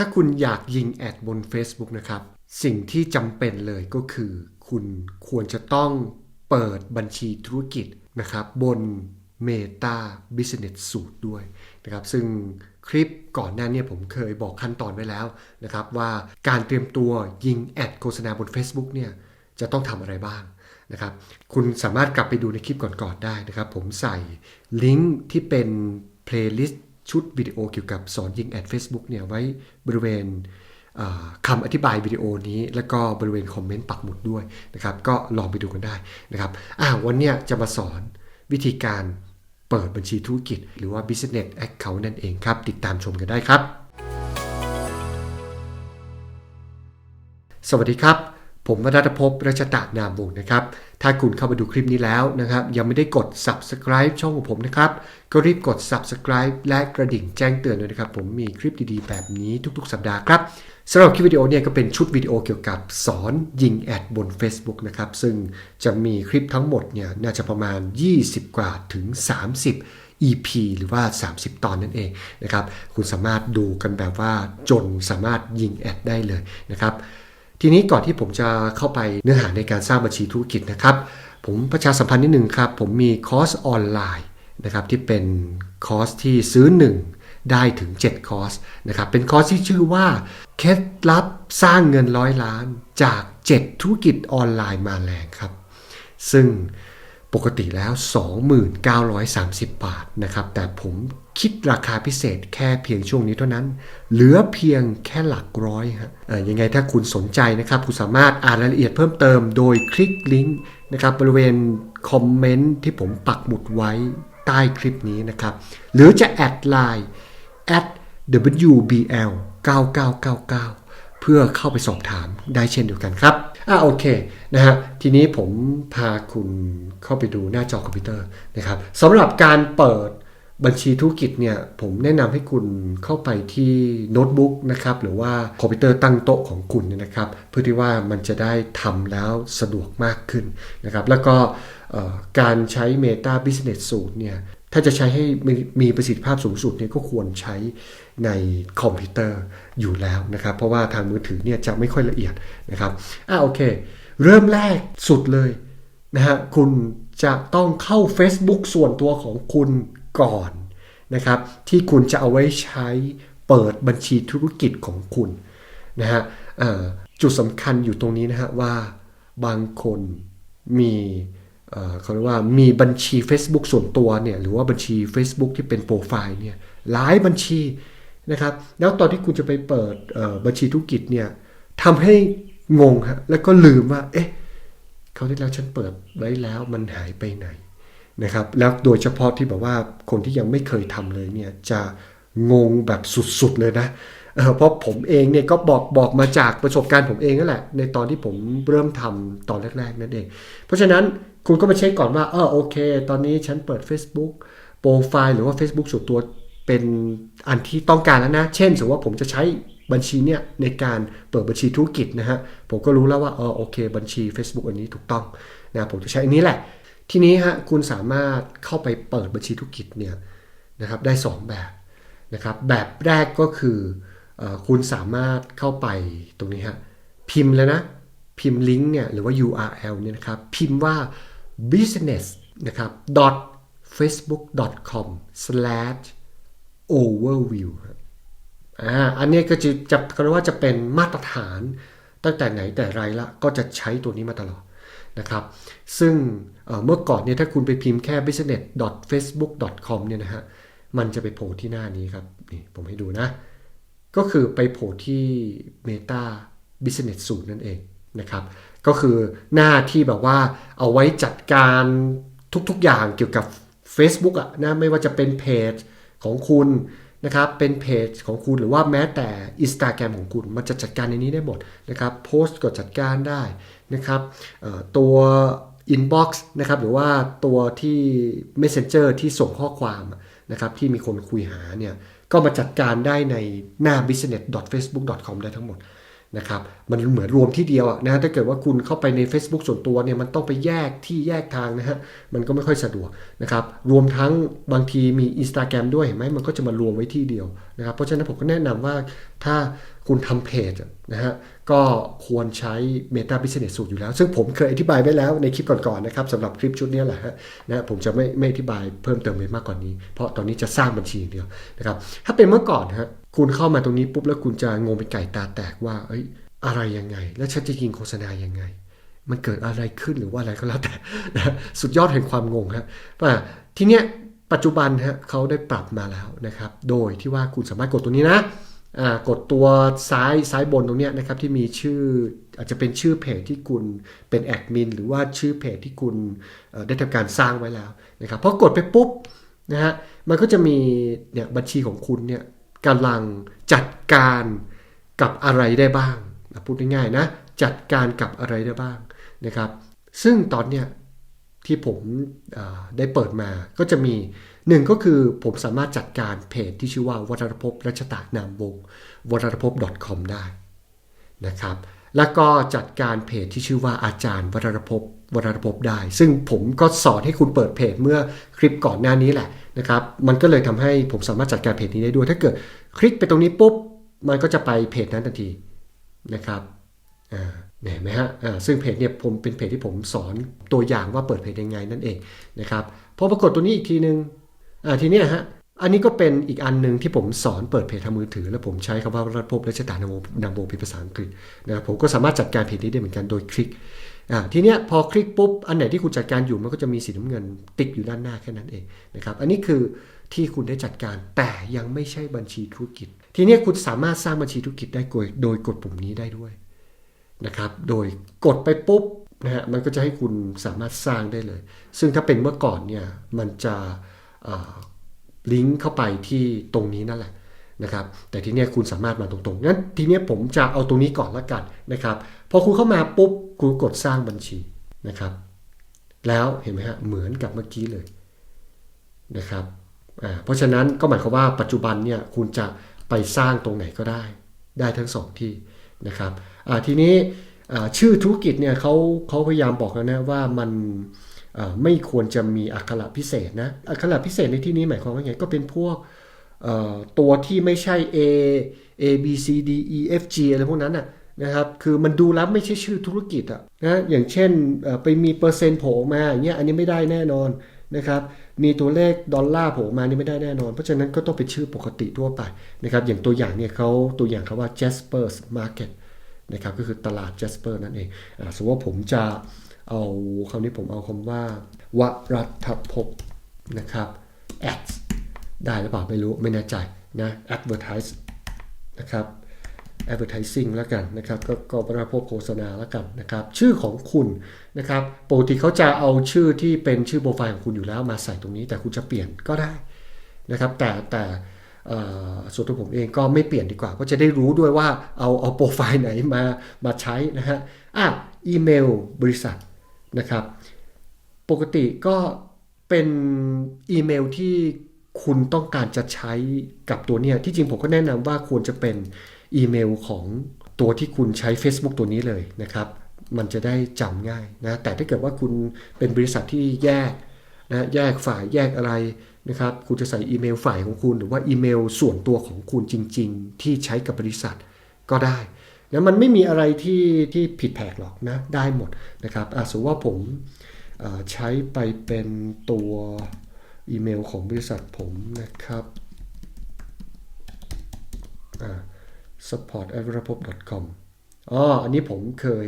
ถ้าคุณอยากยิงแอดบน Facebook นะครับ สิ่งที่จำเป็นเลยก็คือ คุณควรจะต้องเปิดบัญชีธุรกิจนะครับ บน Meta Business Suite ด้วยนะครับ ซึ่งคลิปก่อนหน้านี้ผมเคยบอกขั้นตอนไว้แล้วนะครับ ว่าการเตรียมตัวยิงแอดโฆษณาบน Facebook เนี่ยจะต้องทำอะไรบ้างนะครับ คุณสามารถกลับไปดูในคลิปก่อนๆได้นะครับ ผมใส่ลิงก์ที่เป็นเพลย์ลิสต์ ชุดวิดีโอเกี่ยวกับสอนยิงแอด Facebook เนี่ยไว้บริเวณคำอธิบายวิดีโอนี้แล้วก็บริเวณคอมเมนต์ปักหมุดด้วยนะครับ ก็ลองไปดูกันได้นะครับอ่าวันนี้จะมาสอนวิธีการเปิดบัญชีธุรกิจ หรือว่า business account นั่นเองครับ ติดตามชมกันได้ครับ สวัสดีครับ ผมวรัตภพรัชตะนามวงนะครับ ถ้าคุณเข้ามาดูคลิปนี้แล้วนะครับ ยังไม่ได้กด subscribe ช่องของผมนะครับ ก็รีบกด subscribe และกระดิ่งแจ้งเตือนด้วยนะครับ ผมมีคลิปดีๆ แบบนี้ทุกๆ สัปดาห์ครับสำหรับคลิปวิดีโอเนี่ยก็เป็นชุดวิดีโอเกี่ยวกับสอนยิงแอดบน Facebook นะครับ ซึ่งจะมีคลิปทั้งหมดเนี่ยน่าจะประมาณ 20 กว่าถึง 30 EP หรือว่า 30 ตอนนั่นเองนะครับ คุณสามารถดูกันแบบว่าจนสามารถยิงแอดได้เลยนะครับ ทีนี้ก่อนที่ผมจะเข้าไปเนื้อหาในการสร้างบัญชีธุรกิจนะครับ ผมประชาสัมพันธ์นิดนึงครับ ผมมีคอร์สออนไลน์นะครับที่เป็นคอร์สที่ซื้อ 1 ได้ถึง 7 คอร์สนะครับเป็นคอร์สที่ชื่อว่าเคล็ดลับสร้างเงินร้อยล้านจาก 7 ธุรกิจออนไลน์มาแรงครับ ซึ่ง ปกติแล้ว 2930 บาทนะครับ แต่ผมคิดราคาพิเศษแค่เพียงช่วงนี้เท่านั้น เหลือเพียงแค่หลักร้อยครับยังไงถ้าคุณสนใจนะครับ คุณสามารถอ่านรายละเอียดเพิ่มเติมโดยคลิกลิงก์นะครับบริเวณคอมเมนต์ที่ผมปักหมุดไว้ใต้คลิปนี้นะครับ หรือจะแอดไลน์ at wbl 9999 เพื่อเข้าไปสอบถามได้เช่นเดียวกันครับ อ่าโอเคนะฮะทีนี้ผมพาคุณเข้าไปดูหน้าจอคอมพิวเตอร์นะครับสำหรับการเปิดบัญชีธุรกิจเนี่ยผมแนะนำให้คุณเข้าไปที่โน้ตบุ๊กนะครับหรือว่าคอมพิวเตอร์ตั้งโต๊ะของคุณเนี่ยนะครับ เพื่อที่ว่ามันจะได้ทำแล้วสะดวกมากขึ้นนะครับแล้วก็การใช้ Meta Business Suite เนี่ย ถ้าจะใช้ให้มีประสิทธิภาพสูงสุดเนี่ยก็ควรใช้ในคอมพิวเตอร์อยู่แล้วนะครับ เพราะว่าทางมือถือเนี่ยจะไม่ค่อยละเอียดนะครับอ่าโอเค เริ่มแรกสุดเลยนะฮะคุณจะต้องเข้า Facebook ส่วนตัวของคุณก่อนนะครับที่คุณจะเอาไว้ใช้เปิดบัญชีธุรกิจของคุณนะฮะจุดสำคัญอยู่ตรงนี้นะฮะว่าบางคนมี เขาเรียกว่ามีบัญชี Facebook ส่วนตัวเนี่ยหรือว่าบัญชี Facebook ที่เป็นโปรไฟล์เนี่ยหลายบัญชีนะครับ แล้วตอนที่คุณจะไปเปิดบัญชีธุรกิจเนี่ยทำให้งงฮะแล้วก็ลืมว่า เอ๊ะเขาที่แล้วฉันเปิดไว้แล้วมันหายไปไหนนะครับ แล้วโดยเฉพาะที่แบบว่าคนที่ยังไม่เคยทำเลยเนี่ยจะงงแบบสุดๆเลยนะเพราะผมเองเนี่ยก็บอกบอกมาจากประสบการณ์ผมเองนั่นแหละ ในตอนที่ผมเริ่มทำตอนแรก ๆ นั่นเอง เพราะฉะนั้น คุณก็มาเช็คก่อนว่าเออโอเค ตอนนี้ฉันเปิด Facebook โปรไฟล์หรือว่า Facebook ส่วนตัวเป็นอันที่ต้องการแล้วนะ เช่น สมมติว่าผมจะใช้บัญชีเนี่ยในการเปิดบัญชีธุรกิจนะฮะ ผมก็รู้แล้วว่าเออโอเค บัญชี Facebook อันนี้ถูกต้องนะผมจะใช้อันนี้แหละ ทีนี้ฮะคุณสามารถเข้าไปเปิดบัญชีธุรกิจเนี่ยนะครับได้ 2 แบบนะครับแบบแรกก็คืออคุณสามารถเข้าไปตรงนี้ฮะพิมพ์แล้วนะพิมพ์ลิงก์เนี่ยหรือว่า URL เนี่ยนะครับพิมพ์ว่า business นะครับ dot facebook.com slash overview อ่าอันนี้ก็จะจะเขาเรียกว่าจะเป็นมาตรฐานตั้งแต่ไหนแต่ไรละก็จะใช้ตัวนี้มาตลอดนะครับ ซึ่งเเมื่อก่อนเนี่ยถ้าคุณไปพิมพ์แค่ business.facebook.com เนี่ยนะฮะมันจะไปโผล่ที่หน้านี้ครับ นี่ผมให้ดูนะ ก็คือไปโผล่ที่ Meta Business Suite นั่นเองนะครับ ก็คือหน้าที่แบบว่าเอาไว้จัดการทุกๆอย่างเกี่ยวกับ Facebook อะนะไม่ว่าจะเป็นเพจของคุณนะครับเป็นเพจของคุณหรือว่าแม้แต่ Instagram ของคุณ มันจะจัดการในนี้ได้หมดนะครับโพสต์ก็จัดการได้นะครับตัว Inbox นะครับหรือว่าตัวที่ Messenger ที่ส่งข้อความนะครับที่มีคนคุยหาเนี่ยก็มาจัดการได้ในหน้า business.facebook.com ได้ทั้งหมด นะครับมันเหมือนรวมที่เดียวนะฮะถ้าเกิดว่าคุณเข้าไปใน Facebook ส่วนตัวเนี่ยมันต้องไปแยกที่แยกทางนะฮะมันก็ไม่ค่อยสะดวกนะครับรวมทั้งบางทีมี Instagram ด้วยเห็นไหมมันก็จะมารวมไว้ที่เดียวนะครับเพราะฉะนั้นผมก็แนะนำว่าถ้า คุณทำเพจนะฮะก็ควรใช้ Meta Business Suite อยู่แล้ว ซึ่งผมเคยอธิบายไว้แล้วในคลิปก่อนๆนะครับสำหรับคลิปชุดนี้แหละฮะนะผมจะไม่ไม่อธิบายเพิ่มเติมไปมากกว่านนี้ เพราะตอนนี้จะสร้างบัญชีอย่างเดียวนะครับถ้าเป็นเมื่อก่อนฮะคุณเข้ามาตรงนี้ปุ๊บแล้วคุณจะงงเป็นไก่ตาแตกว่าเอ้ยอะไรยังไง แล้วฉันจะยิงโฆษณายังไง มันเกิดอะไรขึ้นหรือว่าอะไรก็แล้วแต่นะสุดยอดแห่งความงงฮะว่าทีเนี้ยปัจจุบันฮะเขาได้ปรับมาแล้วนะครับ โดยที่ว่าคุณสามารถกดตัวนี้นะ กดตัวซ้ายซ้ายบนตรงนี้นะครับที่มีชื่ออาจจะเป็นชื่อเพจที่คุณเป็นแอดมินหรือว่าชื่อเพจที่คุณเอ่อได้ทำการสร้างไว้แล้วนะครับพอกดไปปุ๊บนะฮะมันก็จะมีเนี่ยบัญชีของคุณเนี่ยกำลังจัดการกับอะไรได้บ้างนะพูดง่ายๆนะจัดการกับอะไรได้บ้างนะครับ ซึ่งตอนเนี้ยที่ผมได้เปิดมาก็จะมี หนึ่งก็คือผมสามารถจัดการเพจที่ชื่อว่าวัฒนภพรัชตะนามวงวัฒนภพ .com ได้นะครับ แล้วก็จัดการเพจที่ชื่อว่าอาจารย์วัฒนภพวัฒนภพได้ ซึ่งผมก็สอนให้คุณเปิดเพจเมื่อคลิปก่อนหน้านี้แหละนะครับ มันก็เลยทำให้ผมสามารถจัดการเพจนี้ได้ด้วย ถ้าเกิดคลิกไปตรงนี้ปุ๊บ มันก็จะไปเพจนั้นทันทีนะครับอ่าเห็นไหมฮะซึ่งเพจเนี่ยผมเป็นเพจที่ผมสอนตัวอย่างว่าเปิดเพจยังไงนั่นเองนะครับพอปรากฏตัวนี้อีกทีนึง อ่าทีเนี้ยฮะอันนี้ก็เป็นอีกอันหนึ่งที่ผมสอนเปิดเพจทางมือถือ แล้วผมใช้คำว่ารัฐภพและชะตานามนามโบเป็นภาษาอังกฤษนะครับผมก็สามารถจัดการเพจนี้ได้เหมือนกันโดยคลิกอ่าทีเนี้ยพอคลิกปุ๊บอันไหนที่คุณจัดการอยู่มันก็จะมีสีน้ำเงินติดอยู่ด้านหน้าแค่นั้นเองนะครับอันนี้คือที่คุณได้จัดการแต่ยังไม่ใช่บัญชีธุรกิจ ทีเนี้ยคุณสามารถสร้างบัญชีธุรกิจได้โดยโดยกดปุ่มนี้ได้ด้วยนะครับโดยกดไปปุ๊บนะฮะมันก็จะให้คุณสามารถสร้างได้เลย ซึ่งถ้าเป็นเมื่อก่อนเนี่ยมันจะ ลิงก์เข้าไปที่ตรงนี้นั่นแหละนะครับ แต่ทีนี้คุณสามารถมาตรงๆ งั้นทีนี้ผมจะเอาตรงนี้ก่อนละกันนะครับ พอคุณเข้ามาปุ๊บคุณกดสร้างบัญชีนะครับ แล้วเห็นไหมฮะเหมือนกับเมื่อกี้เลยนะครับ เพราะฉะนั้นก็หมายความว่าปัจจุบันเนี่ยคุณจะไปสร้างตรงไหนก็ได้ ได้ทั้งสองที่นะครับทีนี้ชื่อธุรกิจเนี่ยเขาเขาพยายามบอกแล้วนะว่ามัน ไม่ควรจะมีอักขระพิเศษนะอักขระพิเศษในที่นี้หมายความว่าไงก็เป็นพวกตัวที่ไม่ใช่ A A B C D E F G อะไรพวกนั้นนะนะครับคือมันดูแล้วไม่ใช่ชื่อธุรกิจอะนะอย่างเช่นไปมีเปอร์เซ็นต์โผล่มาอย่างเงี้ยอันนี้ไม่ได้แน่นอนนะครับมีตัวเลขดอลลาร์โผล่มานี่ไม่ได้แน่นอน เพราะฉะนั้นก็ต้องเป็นชื่อปกติทั่วไปนะครับอย่างตัวอย่างเนี่ยเขาตัวอย่างเขาว่า Jasper's Market นะครับก็คือตลาด Jasper นั่นเองอสมมติว่าผมจะเอาคำนี้ผมเอาคำว่าวรัฐภพนะครับ ads ได้หรือเปล่าไม่รู้ไม่แน่ใจนะ advertise นะครับ advertising แล้วกันนะครับก็ก็ประพบโฆษณาแล้วกันนะครับ ชื่อของคุณนะครับปกติเขาจะเอาชื่อที่เป็นชื่อโปรไฟล์ของคุณอยู่แล้วมาใส่ตรงนี้ แต่คุณจะเปลี่ยนก็ได้นะครับ แต่แต่ ส่วนตัวผมเองก็ไม่เปลี่ยนดีกว่า ก็จะได้รู้ด้วยว่าเอาเอาโปรไฟล์ไหนมามาใช้นะฮะอะอีเมลบริษัทนะครับ ปกติก็เป็นอีเมลที่คุณต้องการจะใช้กับตัวเนี้ยที่จริงผมก็แนะนำว่าควรจะเป็นอีเมลของตัวที่คุณใช้ Facebook ตัวนี้เลยนะครับ มันจะได้จำง่ายนะแต่ถ้าเกิดว่าคุณเป็นบริษัทที่แยกนะแยกฝ่ายแยกอะไร นะครับคุณจะใส่อีเมลฝ่ายของคุณ หรือว่าอีเมลส่วนตัวของคุณจริง ๆ ที่ใช้กับบริษัทก็ได้นะมันไม่มีอะไรที่ที่ผิดแผกหรอกนะได้หมดนะครับอะสมมติว่าผมใช้ไปเป็นตัวอีเมลของบริษัทผมนะครับ support a v r a p o p com อ๋ออันนี้ผมเคย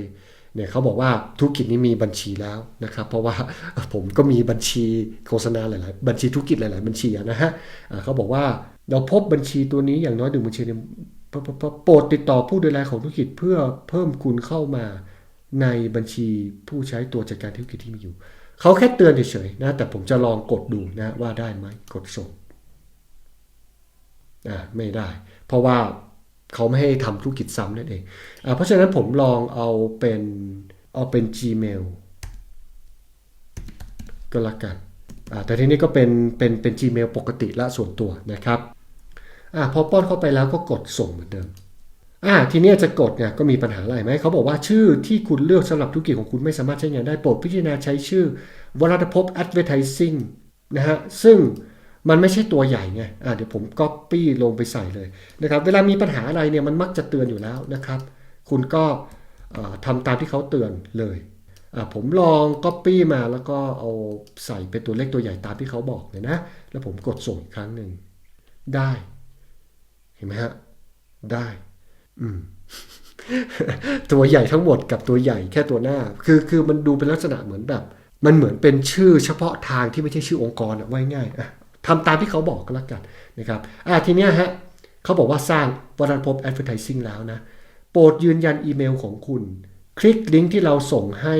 เนี่ยเขาบอกว่าธุรกิจนี้มีบัญชีแล้วนะครับ เพราะว่าผมก็มีบัญชีโฆษณาหลาย ๆ บัญชีธุรกิจหลาย ๆ บัญชีนะฮะเขาบอกว่าเราพบบัญชีตัวนี้อย่างน้อยหนึ่งบัญชีเนี่ยโปรโปรโปรโปรดติดต่อผู้ดูแลของธุรกิจเพื่อเพิ่มคุณเข้ามาในบัญชีผู้ใช้ตัวจัดการธุรกิจที่มีอยู่ เขาแค่เตือนเฉยๆนะแต่ผมจะลองกดดูนะว่าได้ไหมกดส่งอ่าไม่ได้ เพราะว่า เขาไม่ให้ทำธุรกิจซ้ำนั่นเองอเพราะฉะนั้นผมลองเอาเป็นเอาเป็น Gmail ก็แล้วกันแต่ทีนี้ก็เป็นเป็นเป็น Gmail ปกติละส่วนตัวนะครับอพอป้อนเข้าไปแล้วก็กดส่งเหมือนเดิมอ่าทีนี้จะกดเนี่ยก็มีปัญหาอะไรไหมเขาบอกว่าชื่อที่คุณเลือกสำหรับธุรกิจของคุณไม่สามารถใช้งานได้โปรดพิจารณาใช้ชื่อวรัตภพ advertising นะฮะซึ่ง มันไม่ใช่ตัวใหญ่ไงอ่าเดี๋ยวผมก๊อปปี้ลงไปใส่เลยนะครับ เวลามีปัญหาอะไรเนี่ยมันมักจะเตือนอยู่แล้วนะครับ คุณก็ทำตามที่เขาเตือนเลยอ่าผมลองก๊อปปี้มาแล้วก็เอาใส่เป็นตัวเลขตัวใหญ่ตามที่เขาบอกเลยนะ แล้วผมกดส่งอีกครั้งหนึ่งได้ เห็นไหมฮะ ได้ อืม ตัวใหญ่ทั้งหมดกับตัวใหญ่แค่ตัวหน้า คือคือมันดูเป็นลักษณะเหมือนแบบ มันเหมือนเป็นชื่อเฉพาะทางที่ไม่ใช่ชื่อองค์กรอะไว้ง่ายอะ ทำตามที่เขาบอกก็แล้วกันนะครับอะทีเนี้ยฮะเขาบอกว่าสร้างวรันพบ advertising แล้วนะ โปรดยืนยันอีเมลของคุณ คลิกลิงก์ที่เราส่งให้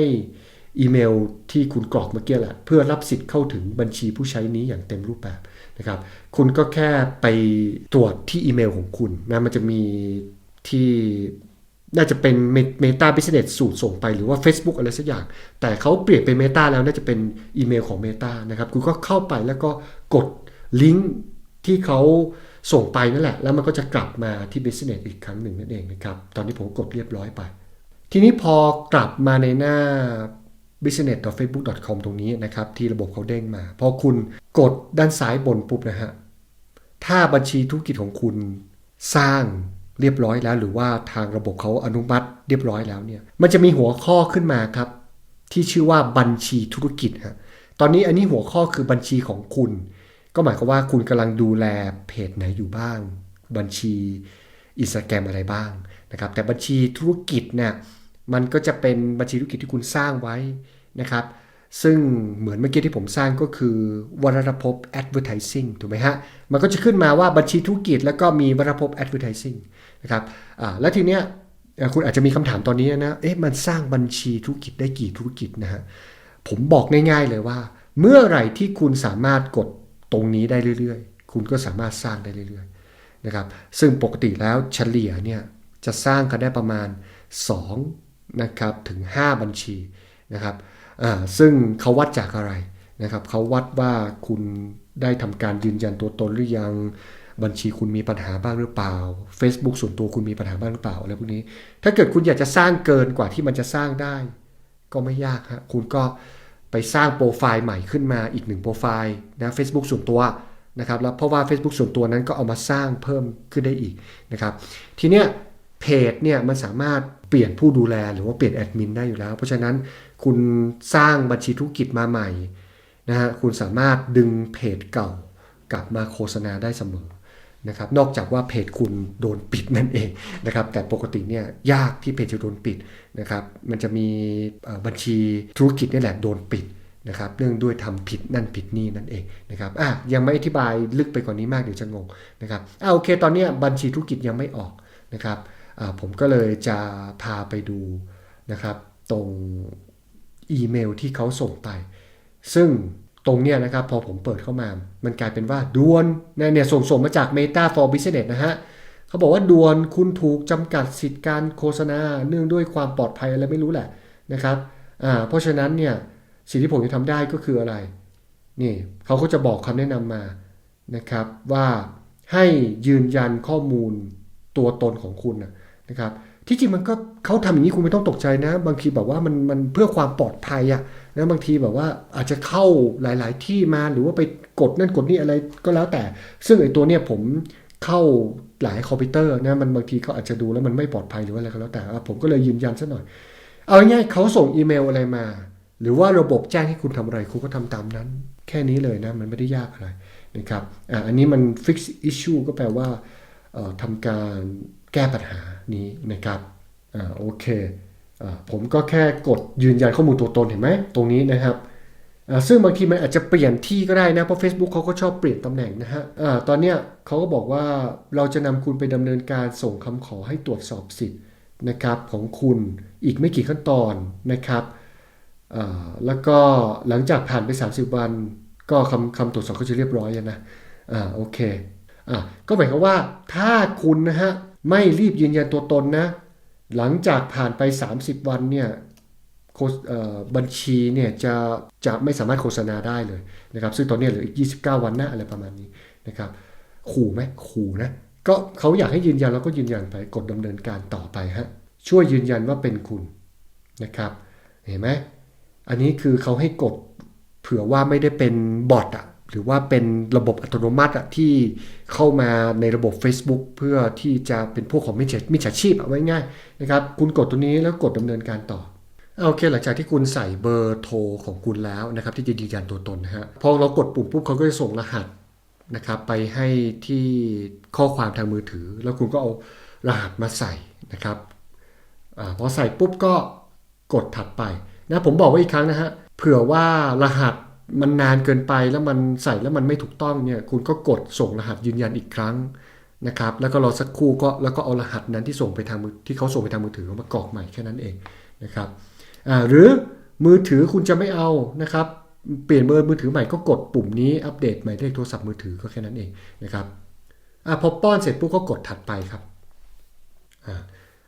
อีเมลที่คุณกรอกเมื่อกี้แหละเพื่อรับสิทธิ์เข้าถึงบัญชีผู้ใช้นี้อย่างเต็มรูปแบบนะครับ คุณก็แค่ไปตรวจที่อีเมลของคุณนะมันจะมีที่ น่าจะเป็น Meta Business สูตรส่งไปหรือว่า Facebook อะไรสักอย่าง แต่เขาเปลี่ยนเป็น Meta แล้วน่าจะเป็นอีเมลของ Meta นะครับ คุณก็เข้าไปแล้วก็กดลิงก์ที่เขาส่งไปนั่นแหละ แล้วมันก็จะกลับมาที่ Business อีกครั้งหนึ่งนั่นเองนะครับ ตอนนี้ผมกดเรียบร้อยไป ทีนี้พอกลับมาในหน้า business.facebook.com ตรงนี้นะครับ ที่ระบบเขาเด้งมา พอคุณกดด้านซ้ายบนปุ๊บนะฮะ ถ้าบัญชีธุรกิจของคุณสร้าง เรียบร้อยแล้ว หรือว่าทางระบบเขาอนุมัติเรียบร้อยแล้วเนี่ยมันจะมีหัวข้อขึ้นมาครับ ที่ชื่อว่าบัญชีธุรกิจฮะตอนนี้อันนี้หัวข้อคือบัญชีของคุณ ก็หมายความว่าคุณกำลังดูแลเพจไหนอยู่บ้าง บัญชีอินสตาแกรมอะไรบ้างนะครับแต่บัญชีธุรกิจเนี่ยมันก็จะเป็นบัญชีธุรกิจที่คุณสร้างไว้นะครับ ซึ่งเหมือนเมื่อกี้ที่ผมสร้างก็คือวรภพ advertising ถูกไหมฮะ มันก็จะขึ้นมาว่าบัญชีธุรกิจแล้วก็มีวรภพ advertising นะครับอ่าแล้วทีเนี้ยคุณอาจจะมีคำถามตอนนี้นะ เอ๊ะ มันสร้างบัญชีธุรกิจได้กี่ธุรกิจนะฮะ ผมบอกง่ายๆเลยว่า เมื่อไหร่ที่คุณสามารถกดตรงนี้ได้เรื่อยๆ คุณก็สามารถสร้างได้เรื่อยๆ นะครับ ซึ่งปกติแล้วเฉลี่ยเนี่ยจะสร้างกันได้ประมาณ2นะครับถึง 5 บัญชีนะครับ ซึ่งเขาวัดจากอะไรนะครับเขาวัดว่าคุณได้ทำการยืนยันตัวตนหรือยังบัญชีคุณมีปัญหาบ้างหรือเปล่า Facebook ส่วนตัวคุณมีปัญหาบ้างหรือเปล่าอะไรพวกนี้ ถ้าเกิดคุณอยากจะสร้างเกินกว่าที่มันจะสร้างได้ ก็ไม่ยากฮะคุณก็ไปสร้างโปรไฟล์ใหม่ขึ้นมาอีกหนึ่งโปรไฟล์นะ Facebook ส่วนตัวนะครับแล้วเพราะว่า Facebook ส่วนตัวนั้นก็เอามาสร้างเพิ่มขึ้นได้อีกนะครับทีเนี้ยเพจเนี่ยมันสามารถเปลี่ยนผู้ดูแลหรือว่าเปลี่ยนแอดมินได้อยู่แล้ว เพราะฉะนั้น คุณสร้างบัญชีธุรกิจมาใหม่นะฮะคุณสามารถดึงเพจเก่ากลับมาโฆษณาได้เสมอนะครับนอกจากว่าเพจคุณโดนปิดนั่นเองนะครับแต่ปกติเนี่ยยากที่เพจจะโดนปิดนะครับมันจะมีบัญชีธุรกิจนี่แหละโดนปิดนะครับเนื่องด้วยทำผิดนั่นผิดนี่นั่นเองนะครับอะยังไม่อธิบายลึกไปกว่านนี้มากเดี๋ยวจะงงนะครับอะโอเค ตอนนี้บัญชีธุรกิจยังไม่ออกนะครับผมก็เลยจะพาไปดูนะครับตรง อีเมลที่เขาส่งไป ซึ่งตรงเนี้ยนะครับพอผมเปิดเข้ามา มันกลายเป็นว่าดวนเนี่ยส่งส่งมาจาก Meta for Business นะฮะเขาบอกว่าดวนคุณถูกจำกัดสิทธิการโฆษณา เนื่องด้วยความปลอดภัยอะไรไม่รู้แหละนะครับอ่าเพราะฉะนั้นเนี่ยสิ่งที่ผมจะทำได้ก็คืออะไรนี่เขาก็จะบอกคำแนะนำมานะครับว่าให้ยืนยันข้อมูลตัวตนของคุณนะครับ ที่จริงมันก็เขาทำอย่างนี้คุณไม่ต้องตกใจนะ บางทีแบบว่ามันมันเพื่อความปลอดภัยอะนะบางทีแบบว่าอาจจะเข้าหลาย ๆ ที่มาหรือว่าไปกดนั่นกดนี่อะไรก็แล้วแต่ ซึ่งไอ้ตัวเนี้ยผมเข้าหลายคอมพิวเตอร์นะมันบางทีเขาอาจจะดูแล้วมันไม่ปลอดภัยหรือว่าอะไรก็แล้วแต่ผมก็เลยยืนยันซะหน่อย เอาง่ายๆเขาส่งอีเมลอะไรมา หรือว่าระบบแจ้งให้คุณทำอะไรคุณก็ทำตามนั้น แค่นี้เลยนะมันไม่ได้ยากอะไรนะครับอ่าอันนี้มัน fix issue ก็แปลว่า ทำการแก้ปัญหานี้นะครับอ่าโอเคอ่าผมก็แค่กดยืนยันข้อมูลตัวตนเห็นไหมตรงนี้นะครับอ่าซึ่งบางทีมันอาจจะเปลี่ยนที่ก็ได้นะ เพราะ Facebook เขาก็ชอบเปลี่ยนตำแหน่งนะฮะอ่าตอนเนี้ยเขาก็บอกว่าเราจะนำคุณไปดำเนินการส่งคำขอให้ตรวจสอบสิทธิ์นะครับของคุณอีกไม่กี่ขั้นตอนนะครับอ่าแล้วก็หลังจากผ่านไป 30 วัน ก็คำคำตรวจสอบก็จะเรียบร้อยนะอ่าโอเค อ่าก็หมายความว่าถ้าคุณนะฮะไม่รีบยืนยันตัวตนนะ หลังจากผ่านไป 30 วันเนี่ยบัญชีเนี่ยจะจะไม่สามารถโฆษณาได้เลยนะครับซึ่งตอนนี้เหลืออีก 29 วันนะอะไรประมาณนี้นะครับขู่ไหมขู่นะก็เขาอยากให้ยืนยันเราก็ยืนยันไปกดดำเนินการต่อไปฮะช่วยยืนยันว่าเป็นคุณนะครับเห็นไหมอันนี้คือเขาให้กดเผื่อว่าไม่ได้เป็นบอทอะ หรือว่าเป็นระบบอัตโนมัติที่เข้ามาในระบบ Facebook เพื่อที่จะเป็นพวกของมิจฉามิจฉาชีพเอาไว้ง่ายนะครับ คุณกดตัวนี้แล้วกดดำเนินการต่อโอเค หลังจากที่คุณใส่เบอร์โทรของคุณแล้วนะครับ ที่จะยืนยันตัวตนนะฮะพอเรากดปุ่มปุ๊บเขาก็จะส่งรหัสนะครับ ไปให้ที่ข้อความทางมือถือ แล้วคุณก็เอารหัสมาใส่นะครับอพอใส่ปุ๊บก็กดถัดไปนะผมบอกไว้อีกครั้งนะฮะเผื่อว่ารหัส มันนานเกินไปแล้วมันใส่แล้วมันไม่ถูกต้องเนี่ยคุณก็กดส่งรหัสยืนยันอีกครั้งนะครับแล้วก็รอสักครู่ก็แล้วก็เอารหัสนั้นที่ส่งไปทางมือที่เขาส่งไปทางมือถือมากรอกใหม่แค่นั้นเองนะครับหรือมือถือคุณจะไม่เอานะครับเปลี่ยนเบอร์มือถือใหม่ก็กดปุ่มนี้อัปเดตหมายเลขโทรศัพท์มือถือก็แค่นั้นเองนะครับอพอป้อนเสร็จปุ๊บก็กดถัดไปครับ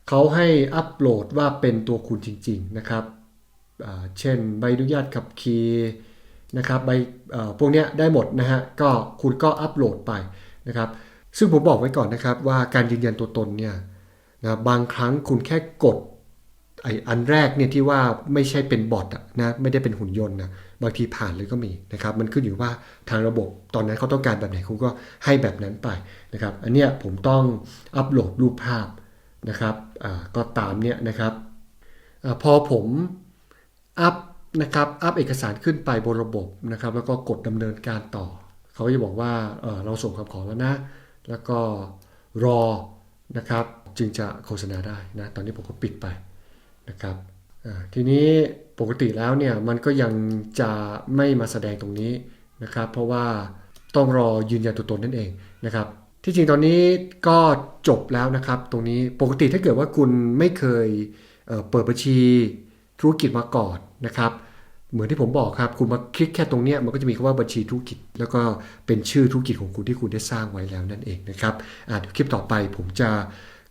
เขาให้อัปโหลดว่าเป็นตัวคุณจริง ๆนะครับเช่นใบอนุญาตขับขี่ นะครับใบพวกเนี้ยได้หมดนะฮะก็คุณก็อัปโหลดไปนะครับ ซึ่งผมบอกไว้ก่อนนะครับว่าการยืนยันตัวตนเนี่ยนะบางครั้งคุณแค่กดไออันแรกเนี่ยที่ว่าไม่ใช่เป็นบอทอะนะไม่ได้เป็นหุ่นยนต์นะบางทีผ่านเลยก็มีนะครับมันขึ้นอยู่ว่าทางระบบตอนนั้นเขาต้องการแบบไหนคุณก็ให้แบบนั้นไปนะครับอันเนี้ยผมต้องอัปโหลดรูปภาพนะครับก็ตามเนี้ยนะครับอพอผมอัพ นะครับอัพเอกสารขึ้นไปบนระบบนะครับ แล้วก็กดดำเนินการต่อ เขาก็จะบอกว่าเเราส่งคำขอแล้วนะ แล้วก็รอนะครับจึงจะโฆษณาได้นะตอนนี้ผมก็ปิดไปนะครับทีนี้ปกติแล้วเนี่ยมันก็ยังจะไม่มาแสดงตรงนี้นะครับ เพราะว่าต้องรอยืนยันตัวตนนั่นเองนะครับ ที่จริงตอนนี้ก็จบแล้วนะครับ ตรงนี้ปกติถ้าเกิดว่าคุณไม่เคยเเปิดบัญชี ธุรกิจมาก่อนนะครับ เหมือนที่ผมบอกครับ คุณมาคลิกแค่ตรงนี้มันก็จะมีคำว่าบัญชีธุรกิจ แล้วก็เป็นชื่อธุรกิจของคุณที่คุณได้สร้างไว้แล้วนั่นเองนะครับอ่าเดี๋ยวคลิปต่อไปผมจะ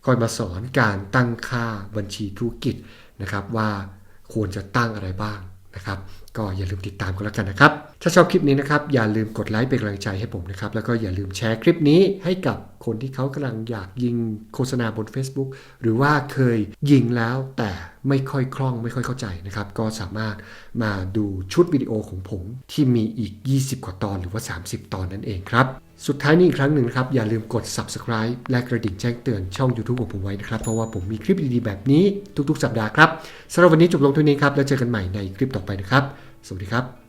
คอยมาสอนการตั้งค่าบัญชีธุรกิจนะครับว่าควรจะตั้งอะไรบ้างนะครับ ก็อย่าลืมติดตามกันแล้วกันนะครับ ถ้าชอบคลิปนี้นะครับ อย่าลืมกดไลค์เป็นกำลังใจให้ผมนะครับ แล้วก็อย่าลืมแชร์คลิปนี้ให้กับคนที่เขากำลังอยากยิงโฆษณาบน Facebook หรือว่าเคยยิงแล้วแต่ไม่ค่อยคล่องไม่ค่อยเข้าใจนะครับ ก็สามารถมาดูชุดวิดีโอของผมที่มีอีก 20 กว่าตอนหรือว่า 30 ตอนนั่นเองครับสุดท้ายนี้อีกครั้งหนึ่งนะครับ อย่าลืมกด subscribe และกระดิ่งแจ้งเตือนช่อง YouTube ของผมไว้นะครับ เพราะว่าผมมีคลิปดีๆแบบนี้ทุกๆ สัปดาห์ครับสำหรับวันนี้จบลงเท่านี้ครับ แล้วเจอกันใหม่ในคลิปต่อไปนะครับ สวัสดีครับ